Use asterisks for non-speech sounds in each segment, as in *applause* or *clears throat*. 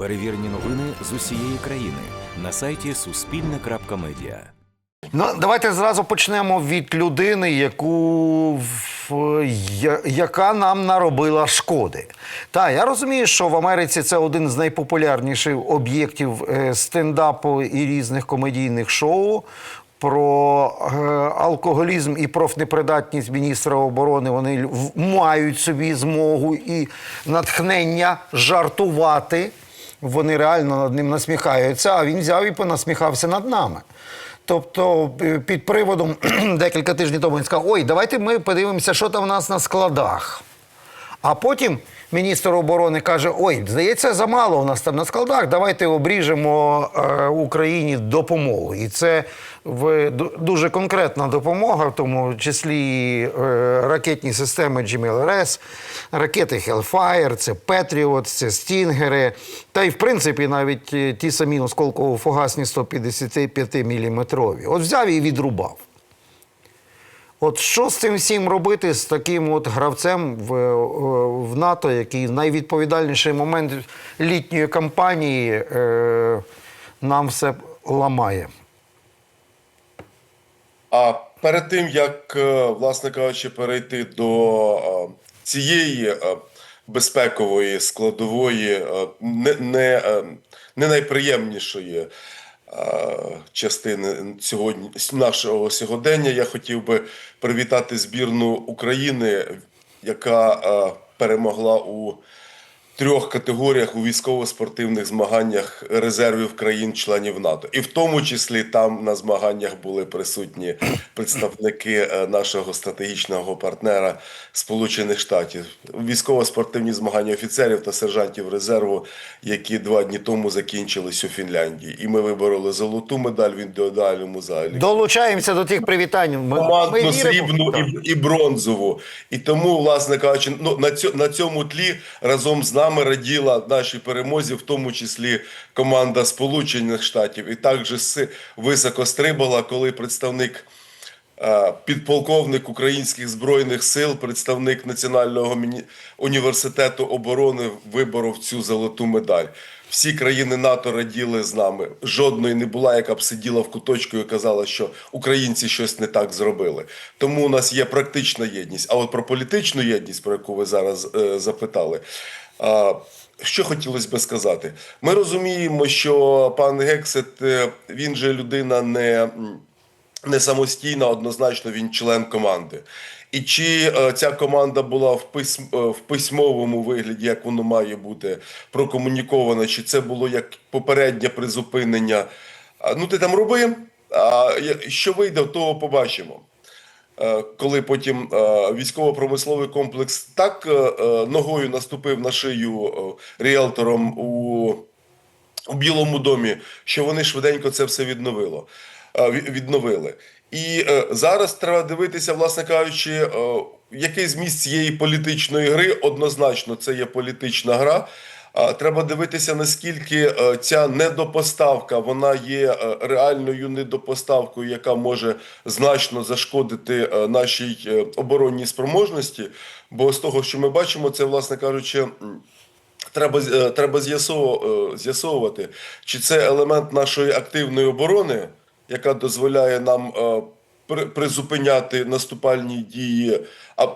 Перевірені новини з усієї країни на сайті Суспільне.Медіа. Ну, давайте зразу почнемо від людини, яку я- яка нам наробила шкоди. Так, я розумію, що в Америці це один з найпопулярніших об'єктів е, стендапу і різних комедійних шоу. Про е, алкоголізм і профнепридатність міністра оборони вони мають собі змогу і натхнення жартувати. Вони реально над ним насміхаються, а він взяв і понасміхався над нами. Тобто, е, під приводом *clears throat* декілька тижнів тому він сказав: ой, давайте ми подивимося, що там у нас на складах. А потім міністр оборони каже: Ой, здається, замало у нас там на складах. Давайте обріжемо е, Україні допомогу. І це в дуже конкретна допомога, в тому числі е, ракетні системи GMLRS, ракети Hellfire, це Patriot, це Стінгери. Та й в принципі навіть е, ті самі осколково-фугасні 155 мм. От взяв і відрубав. От що з цим всім робити з таким от гравцем в, е, в НАТО, який найвідповідальніший момент літньої кампанії е, нам все ламає? А перед тим як, е, власне кажучи, перейти до е, цієї безпекової складової, не, не, не найприємнішої частини сьогодні нашого сьогодення, я хотів би привітати збірну України, яка е, перемогла у трьох категоріях у військово-спортивних змаганнях резервів країн-членів НАТО, і в тому числі там на змаганнях були присутні представники е, нашого стратегічного партнера Сполучених Штатів, військово-спортивні змагання офіцерів та сержантів резерву, які два дні тому закінчились у Фінляндії. І ми вибороли золоту медаль в індивідуальному залі Долучаємося до тих привітань. Ми, командну срібну і, і бронзову. І тому, власне кажучи, ну на цьому на цьому тлі разом з нами раділа нашій перемозі, в тому числі команда Сполучених Штатів, і також високо стрибала, коли представник. е, Підполковник українських збройних сил, представник Національного університету оборони виборов цю золоту медаль. Всі країни НАТО раділи з нами. Жодної не була, яка б сиділа в куточку і казала, що українці щось не так зробили. Тому у нас є практична єдність. А от про політичну єдність, про яку ви зараз е, запитали. Що хотілося би сказати? Ми розуміємо, що пан Гексет, е, він же людина не. не самостійна, однозначно він член команди. І чи е, ця команда була в, письм, е, в письмовому вигляді, як воно має бути прокомунікована, чи це було як попереднє призупинення? Ну ти там роби, а що вийде, того побачимо. Е, Коли потім е, військово-промисловий комплекс так е, ногою наступив на шию ріелтором у у Білому домі, що вони швиденько це все відновило, відновили. І зараз треба дивитися, власне кажучи, який зміст цієї політичної гри. Однозначно, це є політична гра. Треба дивитися, наскільки е, ця недопоставка вона є е, реальною недопоставкою, яка може значно зашкодити е, нашій оборонній спроможності. Бо з того, що ми бачимо, це, власне кажучи, Треба, треба з'ясовувати, чи це елемент нашої активної оборони, яка дозволяє нам призупиняти наступальні дії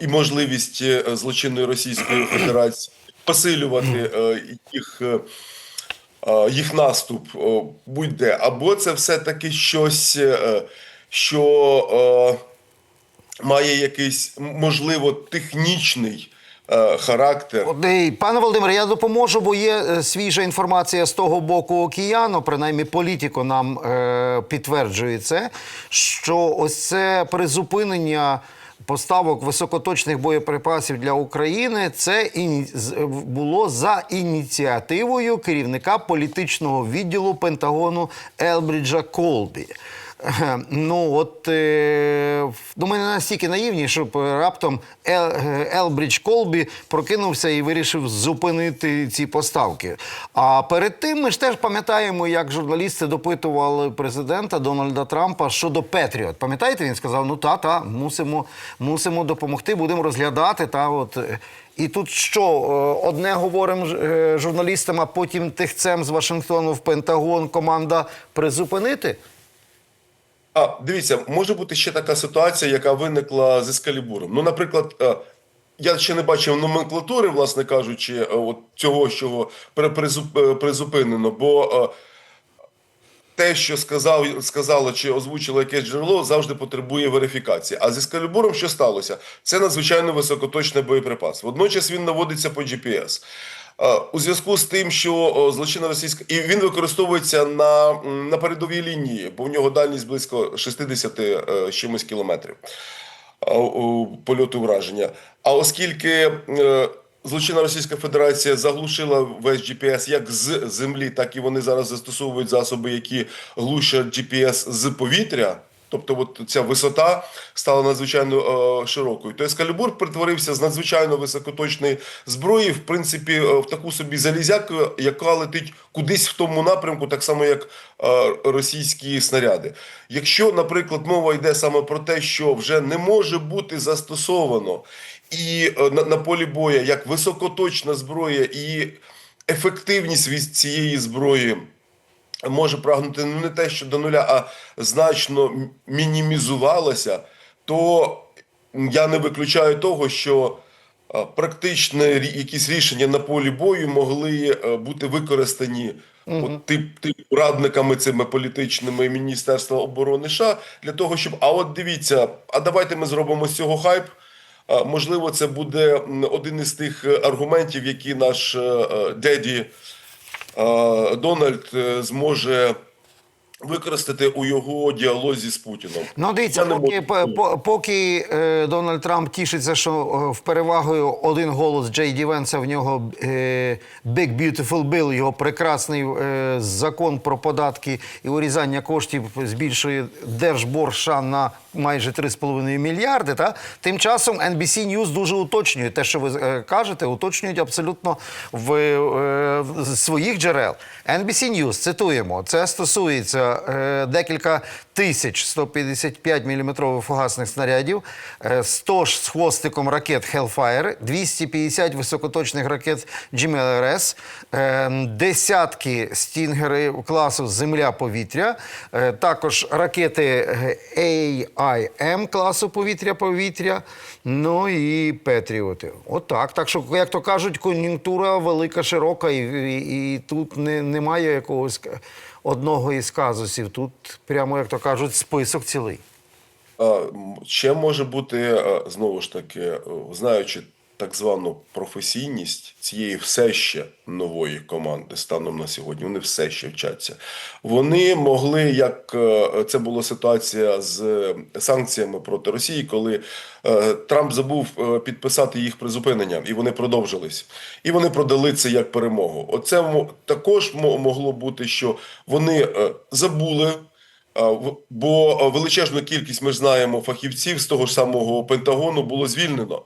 і можливість е, злочинної Російської Федерації посилювати е, їх, е, їх наступ будь-де. Або це все-таки щось, що має якийсь, можливо, технічний характер. Е, Пане Володимире, я допоможу, бо є е, свіжа інформація з того боку океану, принаймні політико нам е, підтверджує це, що ось це призупинення поставок високоточних боєприпасів для України це іні... було за ініціативою керівника політичного відділу Пентагону Елбріджа Колбі. Е, Ну, от е, ну, ми не настільки наївні, щоб е, раптом Ел, е, Елбрідж Колбі прокинувся і вирішив зупинити ці поставки. А перед тим ми ж теж пам'ятаємо, як журналісти допитували президента Дональда Трампа щодо Петріот. Пам'ятаєте, він сказав: ну та, та, мусимо, мусимо допомогти, будемо розглядати. Та, от. І тут що, одне говоримо журналістам, а потім тихцем з Вашингтону в Пентагон команда призупинити? А дивіться, може бути ще така ситуація, яка виникла з ескалібуром. Ну, наприклад, е, я ще не бачив номенклатури, власне кажучи, е, от цього, що е, призупинено, бо те, що сказав, сказало чи озвучило якесь джерело, завжди потребує верифікації. А з ескалібуром що сталося? Це надзвичайно високоточний боєприпас. Водночас він наводиться по GPS. Е, У зв'язку з тим, що о, злочинна російська і він використовується на, на передовій лінії, бо в нього дальність близько 60 е, чимось кілометрів польоту враження. А оскільки е, злочинна Російська Федерація заглушила весь GPS як з землі, так і вони зараз застосовують засоби, які глушать GPS з повітря. Тобто, от ця висота стала надзвичайно е, широкою. То Ескалібур перетворився з надзвичайно високоточної зброї, в принципі, е, в таку собі залізяку, яка летить кудись в тому напрямку, так само як е, російські снаряди. Якщо, наприклад, мова йде саме про те, що вже не може бути застосовано і е, на, на полі боя як високоточна зброя, і ефективність від цієї зброї може прагнути ну, не те, що до нуля, а значно мінімізувалася, то я не виключаю того, що е, практично якісь рішення на полі бою могли е, бути використані от, тип, тип радниками цими політичними Міністерства оборони США для того, щоб а от дивіться, а давайте ми зробимо з цього хайп. А, Можливо, це буде один із тих е, аргументів, які наш е, е, деді е, Дональд е, зможе використати у його діалозі з Путіном. Ну, дивіться, поки, можу- поки е, Дональд Трамп тішиться, що е, в перевагою один голос Джей Ді Венса, в нього е, Big Beautiful Bill, його прекрасний е, закон про податки і урізання коштів збільшує держбор США на майже 3,5 мільярди. Та? Тим часом NBC News дуже уточнює те, що ви е, кажете, уточнюють абсолютно в, е, в- своїх джерел. NBC News, цитуємо, це стосується декілька тисяч 155 мм фугасних снарядів, е, 100 ж з хвостиком ракет Hellfire, 250 високоточних ракет GMLRS, е, десятки стінгери класу Земля-повітря, е, також ракети е, AIM класу повітря-повітря, ну і Петріоти. Отак. Так що, як то кажуть, кон'юнктура велика, широка, і, і, і тут не, немає якогось одного із казусів. Тут прямо, як то кажуть, список цілий. А, м, Ще може бути знову ж таки, е, знаючи так звану професійність цієї все ще нової команди станом на сьогодні. Вони все ще вчаться. Вони могли, як е, це була ситуація з е, санкціями проти Росії, коли е, Трамп забув підписати їх призупинення, і вони продовжились. І вони продали це як перемогу. Оце також мо- могло бути, що вони забули. Бо величезну кількість, ми знаємо, фахівців з того ж самого Пентагону було звільнено.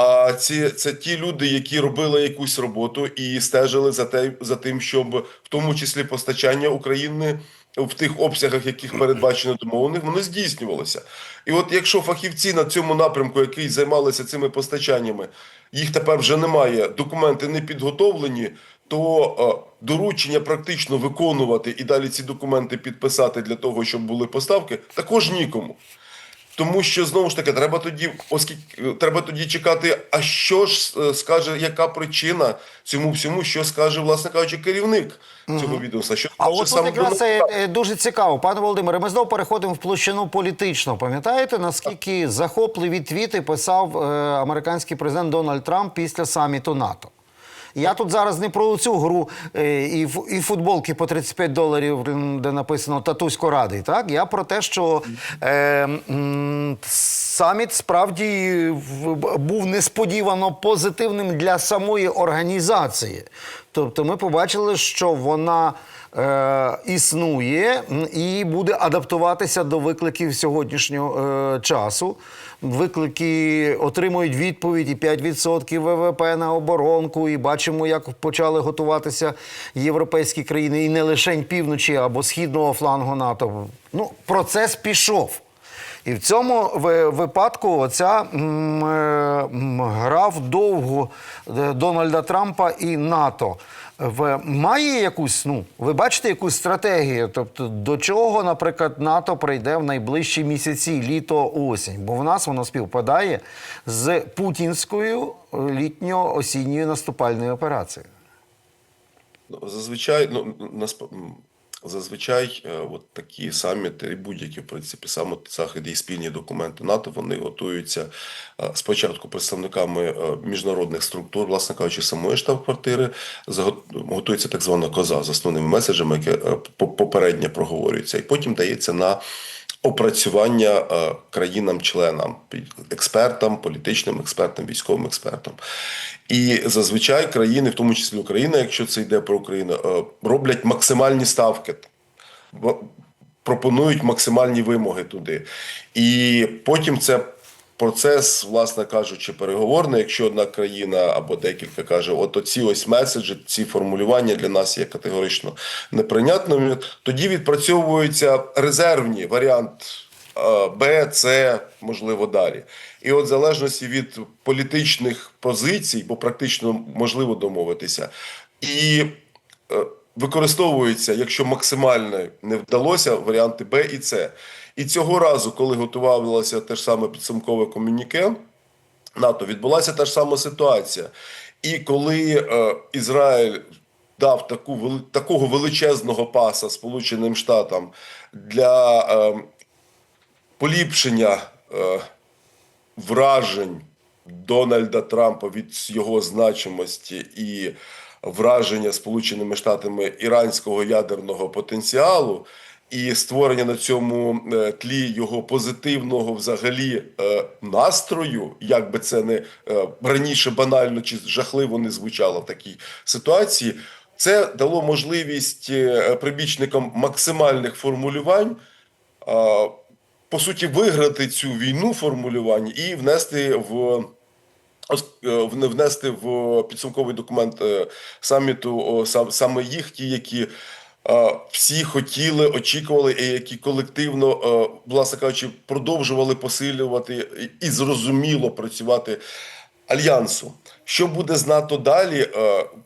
А ці це ті люди, які робили якусь роботу і стежили за те, за тим, щоб в тому числі постачання України в тих обсягах, яких передбачено домовлених, воно здійснювалося. І от якщо фахівці на цьому напрямку, які займалися цими постачаннями, їх тепер вже немає, документи не підготовлені, то е, доручення практично виконувати і далі ці документи підписати для того, щоб були поставки, також нікому. Тому що знову ж таки треба тоді, оскільки треба тоді чекати, а що ж е, скаже, яка причина цьому всьому, що скаже, власне кажучи, керівник цього відомства? Що А от сам якраз це е, дуже цікаво. Пане Володимире, ми знову переходимо в площину політичну. Пам'ятаєте, наскільки захопливі твіти писав е, американський президент Дональд Трамп після саміту НАТО? Я тут зараз не про цю гру е, і, і футболки по 35 доларів, де написано Татусько радий. Так? Я про те, що е, саміт справді був несподівано позитивним для самої організації. Тобто ми побачили, що вона е, існує і буде адаптуватися до викликів сьогоднішнього е, часу. Виклики отримують відповідь і 5% ВВП на оборонку, і бачимо, як почали готуватися європейські країни, і не лише півночі або східного флангу НАТО. Ну, процес пішов. І в цьому випадку оця м, е, гра вдовгу е, Дональда Трампа і НАТО. В, має якусь, ну, ви бачите якусь стратегію? Тобто, до чого, наприклад, НАТО прийде в найближчі місяці, літо, осінь? Бо в нас воно співпадає з путінською е, літньо-осінньою наступальною операцією. Ну, Зазвичай, ну насп... зазвичай, е, от такі саміти, і будь-які в принципі саміти, заходи і спільні документи НАТО, вони готуються е, спочатку представниками е, міжнародних структур, власне кажучи, самої штаб-квартири, готується так звана коза з основними меседжами, які по- попередньо проговорюються, і потім дається на опрацювання е, країнам-членам, експертам, політичним експертам, військовим експертам. І зазвичай країни, в тому числі Україна, якщо це йде про Україну, е, роблять максимальні ставки. Пропонують максимальні вимоги туди. І потім це процес, власне кажучи, переговорний. Якщо одна країна або декілька каже, от оці ось меседжі, ці формулювання для нас є категорично неприйнятними, тоді відпрацьовуються резервні варіант Б, С, можливо, далі. І от в залежності від політичних позицій, бо практично можливо домовитися, і е, використовуються, якщо максимально не вдалося, варіанти Б і С. І цього разу, коли готувалося те ж саме підсумкове комюніке, НАТО відбулася та ж сама ситуація. І коли е, Ізраїль дав таку такого величезного паса Сполученим Штатам для е, поліпшення е, вражень Дональда Трампа від його значимості і враження Сполученими Штатами іранського ядерного потенціалу. І створення на цьому е, тлі його позитивного взагалі е, настрою, як би це не е, раніше банально чи жахливо не звучало в такій ситуації, це дало можливість прибічникам максимальних формулювань по суті, виграти цю війну формулювань і внести в. Внести в підсумковий документ саміту сам- саме їх, ті, які всі хотіли, очікували, і які колективно, власне кажучи, продовжували посилювати і- зрозуміло працювати альянсу. Що буде з НАТО далі?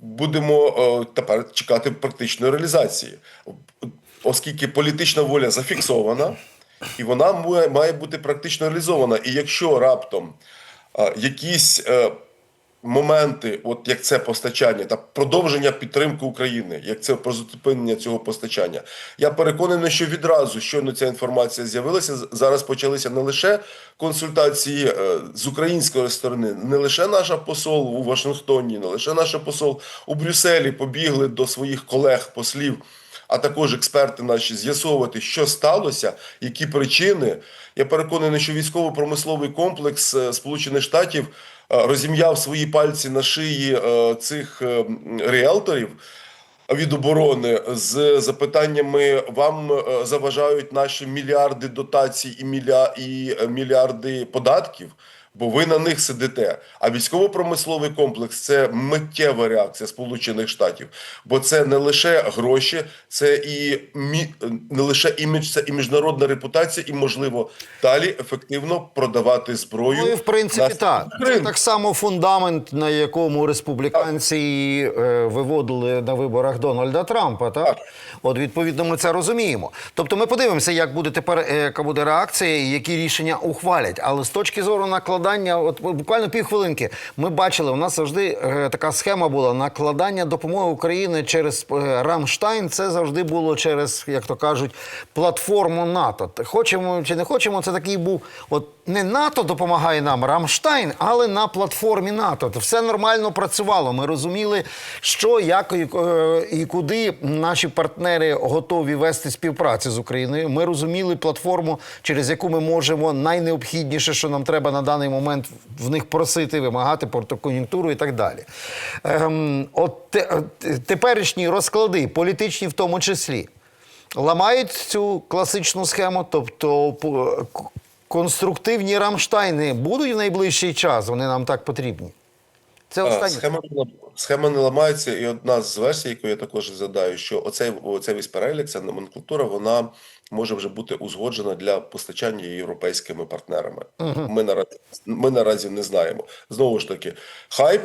Будемо тепер чекати практичної реалізації, оскільки політична воля зафіксована, і вона має- бути практично реалізована. І якщо раптом якісь е, моменти, от як це постачання та продовження підтримки України, як це про зупинення цього постачання. Я переконаний, що відразу щойно ця інформація з'явилася. Зараз почалися не лише консультації е, з української сторони, не лише наша посол у Вашингтоні, не лише наш посол у Брюсселі побігли до своїх колег-послів. А також експерти наші з'ясовувати, що сталося, які причини. Я переконаний, що військово-промисловий комплекс е, Сполучених Штатів розім'яв свої пальці на шиї е, цих е, ріелторів від оборони з запитаннями: вам е, заважають наші мільярди дотацій і, е, мільярди податків. Бо ви на них сидите. А військово-промисловий комплекс це миттєва реакція Сполучених Штатів, бо це не лише гроші, це і мі... не лише імідж, це і міжнародна репутація, і можливо далі ефективно продавати зброю. Ну і в принципі на так. Це так само фундамент, на якому республіканці е, виводили на виборах Дональда Трампа. Так? Так. От відповідно ми це розуміємо. Тобто ми подивимося, як буде тепер е, яка буде реакція і які рішення ухвалять. Але з точки зору накладання, от буквально півхвилинки, ми бачили, у нас завжди е, така схема була накладання допомоги України через е, Рамштайн. Це завжди було через, як то кажуть, платформу НАТО. Хочемо чи не хочемо, це такий був. От не НАТО допомагає нам, Рамштайн, але на платформі НАТО. Все нормально працювало. Ми розуміли, що, як е, і куди наші партнери готові вести співпрацю з Україною. Ми розуміли платформу, через яку ми можемо найнеобхідніше, що нам треба на даний момент в них просити, вимагати портокон'юнктуру і так далі. Ем, от те- е, теперішні розклади, політичні в тому числі ламають цю класичну схему, тобто конструктивні Рамштайни будуть в найближчий час, вони нам так потрібні. Це останнє. Схема схема не ламається, і одна з версій, яку я також задаю, що оцей, оцей весь перелік, ця номенклатура, вона може вже бути узгоджена для постачання європейськими партнерами. Ми наразі ми наразі не знаємо. Знову ж таки, хайп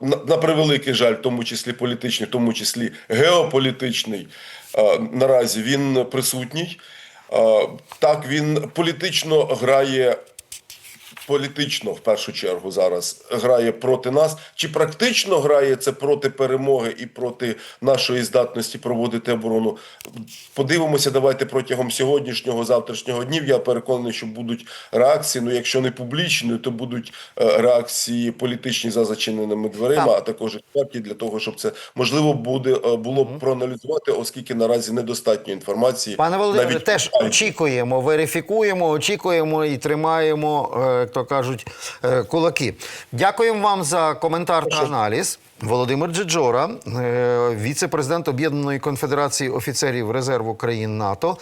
на, на превеликий жаль, в тому числі політичний, в тому числі геополітичний, е, наразі він присутній. Е, так, він політично грає політично в першу чергу зараз грає проти нас, чи практично грає це проти перемоги і проти нашої здатності проводити оборону. Подивимося, давайте протягом сьогоднішнього, завтрашнього днів. Я переконаний, що будуть реакції. Ну, якщо не публічні, то будуть е, реакції політичні за зачиненими дверима, Так. а також експерті для того, щоб це можливо буде е, було б проаналізувати, оскільки наразі недостатньо інформації. Пане Володимире, навіть теж очікуємо, верифікуємо, очікуємо і тримаємо, е, то кажуть, е, кулаки. Дякуємо вам за коментар та аналіз. Володимир Джеджора, е, віце-президент Об'єднаної конфедерації офіцерів резерву країн НАТО.